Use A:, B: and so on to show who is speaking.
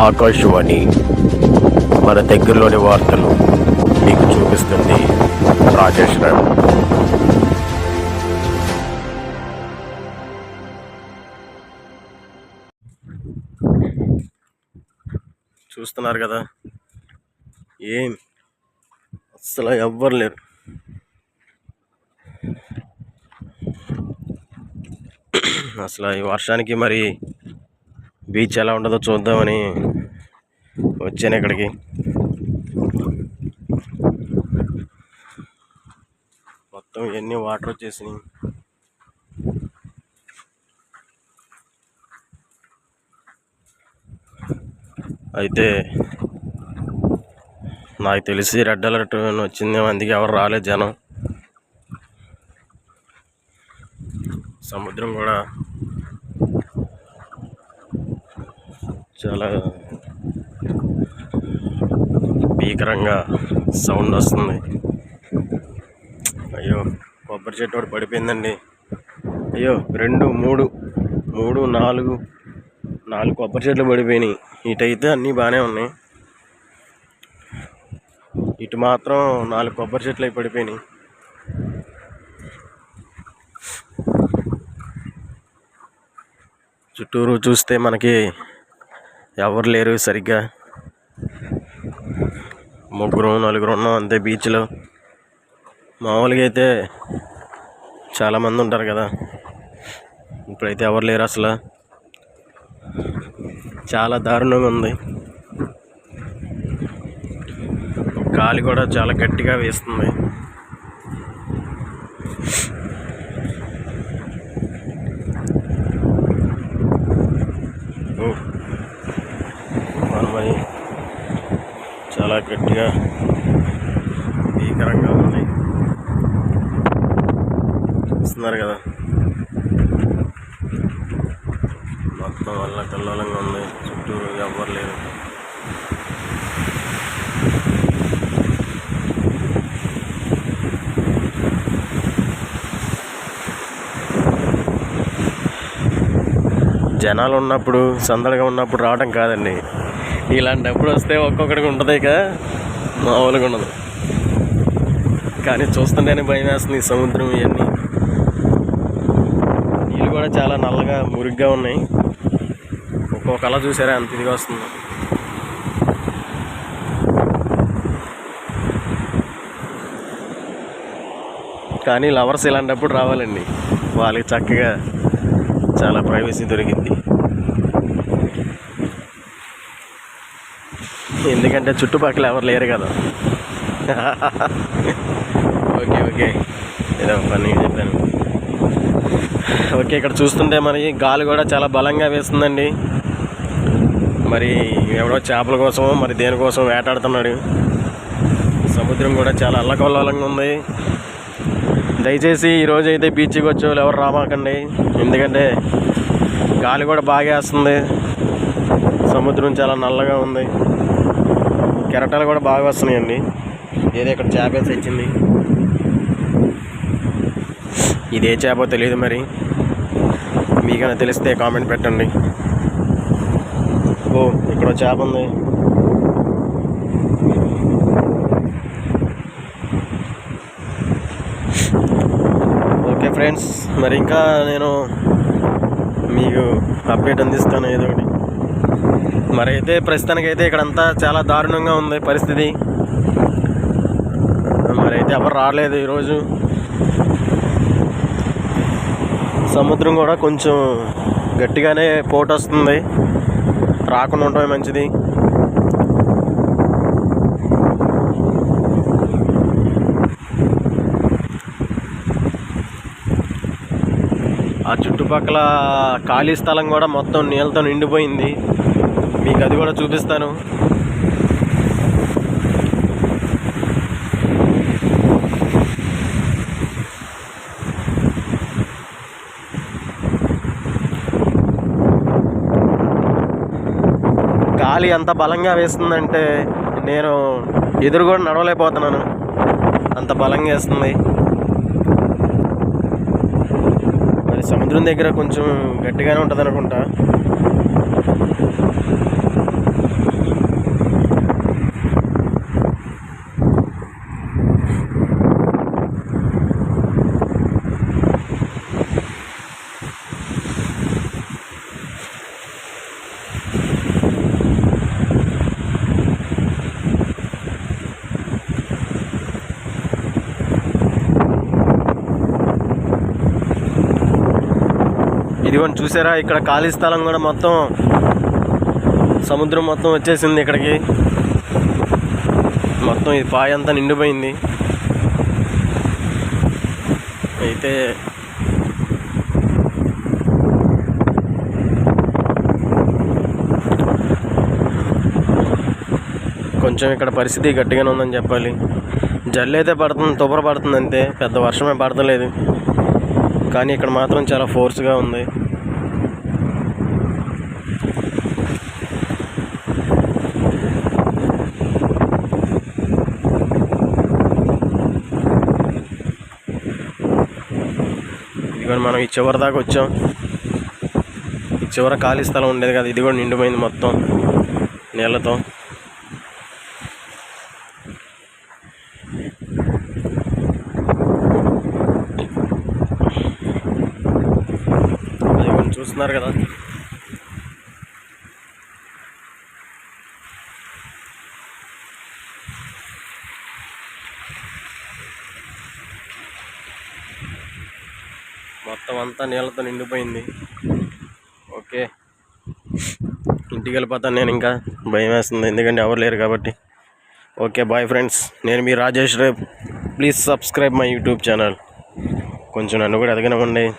A: ఆకాశవాణి మన దగ్గరలోని వార్తలు మీకు చూపిస్తుంది రాజేష్ రావు. చూస్తున్నారు కదా? ఏం? అసలు ఎవ్వరు లేరు. అసలు ఈ వర్షానికి మరి బీచ్ ఎలా ఉండదో చూద్దామని వచ్చాను ఇక్కడికి. మొత్తం ఇవన్నీ వాటర్ వచ్చేసినాయి. అయితే నాకు తెలిసి రెడ్ అలర్ట్ వచ్చింది అందుకే ఎవరు రాలేదు జనం. సముద్రం కూడా చాలా భీకరంగా సౌండ్ వస్తుంది. అయ్యో కొబ్బరి చెట్టు ఒకటి పడిపోయిందండి. అయ్యో రెండు మూడు మూడు నాలుగు నాలుగు కొబ్బరి చెట్లు పడిపోయినాయి. ఇటైతే అన్నీ బాగానే ఉన్నాయి. ఇటు మాత్రం నాలుగు కొబ్బరి చెట్లు అవి పడిపోయినాయి. చుట్టూరు చూస్తే మనకి ఎవరు లేరు సరిగ్గా. ముగ్గురు నలుగురు ఉన్నాం అంతే బీచ్లో. మామూలుగా అయితే చాలామంది ఉంటారు కదా. ఇప్పుడైతే ఎవరు లేరు అసలు. చాలా దారుణంగా ఉంది. గాలి కూడా చాలా గట్టిగా వేస్తుంది ఓ, మనమై చాలా గట్టిగా భీకరంగా ఉన్నాయి చూస్తున్నారు కదా. మొత్తం వల్ల కల్లోలంగా ఉంది. చుట్టూరు ఎవ్వరు లేరు. జనాలు ఉన్నప్పుడు సందడిగా ఉన్నప్పుడు రావడం కాదండి. ఇలాంటప్పుడు వస్తే ఒక్కొక్కడికి ఉంటుంది ఇక మామూలుగా ఉండదు. కానీ చూస్తుంటేనే భయం వేస్తుంది ఈ సముద్రం ఇవన్నీ. నీళ్ళు కూడా చాలా నల్లగా మురిగ్గా ఉన్నాయి. ఒక్కొక్కలా చూసారా అంత ఇదిగా వస్తుంది. కానీ లవర్స్ ఇలాంటప్పుడు రావాలండి. వాళ్ళకి చక్కగా చాలా ప్రైవసీ దొరికింది. ఎందుకంటే చుట్టుపక్కల ఎవరు లేరు కదా. Okay okay. ఏదో ఫన్నీగా చెప్పాను. ఓకే ఇక్కడ చూస్తుంటే మరి గాలి కూడా చాలా బలంగా వేస్తుందండి. మరి ఎవడో చేపల కోసమో మరి దేనికోసం వేటాడుతున్నాడు. సముద్రం కూడా చాలా అల్లకల్లోలంగా ఉంది. దయచేసి ఈరోజు అయితే బీచ్కి వచ్చే వాళ్ళు ఎవరు రామాకండి. ఎందుకంటే గాలి కూడా బాగా వేస్తుంది. సముద్రం చాలా నల్లగా ఉంది. కెరటాలు కూడా బాగా వస్తున్నాయండి. ఏదో ఇక్కడ చేప వేసి వచ్చింది ఇదే చేపో తెలియదు మరి. మీకైనా తెలిస్తే కామెంట్ పెట్టండి. ఓ ఇక్కడ చేప ఉంది. ఓకే ఫ్రెండ్స్ మరి ఇంకా నేను మీకు అప్డేట్ అందిస్తాను ఏదో ఒకటి. మరి అయితే ప్రస్తుతానికైతే ఇక్కడంతా చాలా దారుణంగా ఉంది పరిస్థితి. మరైతే ఎవరు రాలేదు ఈరోజు. సముద్రం కూడా కొంచెం గట్టిగానే పోటు వస్తుంది రాకుండా ఉండటమే మంచిది. చుట్టుపక్కల ఖాళీ స్థలం కూడా మొత్తం నీళ్ళతో నిండిపోయింది. మీకు అది కూడా చూపిస్తాను. గాలి ఎంత బలంగా వేస్తుందంటే నేను ఎదురు కూడా నడవలేకపోతున్నాను. అంత బలంగా వేస్తుంది. సముద్రం దగ్గర కొంచెం గట్టిగానే ఉంటుంది అనుకుంటా ఇదిగోండి చూసారా? ఇక్కడ ఖాళీ స్థలం కూడా మొత్తం సముద్రం మొత్తం వచ్చేసింది ఇక్కడికి. మొత్తం ఇది పాయ అంతా నిండిపోయింది. అయితే కొంచెం ఇక్కడ పరిస్థితి గట్టిగానే ఉందని చెప్పాలి. జల్లు అయితే పడుతుంది తుపర పడుతుంది అంతే. పెద్ద వర్షమే పడతలేదు. కానీ ఇక్కడ మాత్రం చాలా ఫోర్స్గా ఉంది. ఇదిగోండి మనం ఈ చివరి దాకా వచ్చాం. ఈ చివర ఖాళీ స్థలం ఉండేది కదా ఇది కూడా నిండిపోయింది మొత్తం నీళ్ళతో ఇదిగోండి చూస్తున్నారు కదా. మొత్తం అంతా నీళ్ళతో నిండిపోయింది. ఓకే. ఇంటికి వెళ్ళిపోతాను నేను ఇంకా. భయం వేస్తుంది. ఎందుకంటే ఎవరు లేరు కాబట్టి. Okay bye friends. నేను మీ Rajesh rape. Please subscribe my YouTube channel. కొంచెం నన్ను కూడా ఎదగనివ్వండి.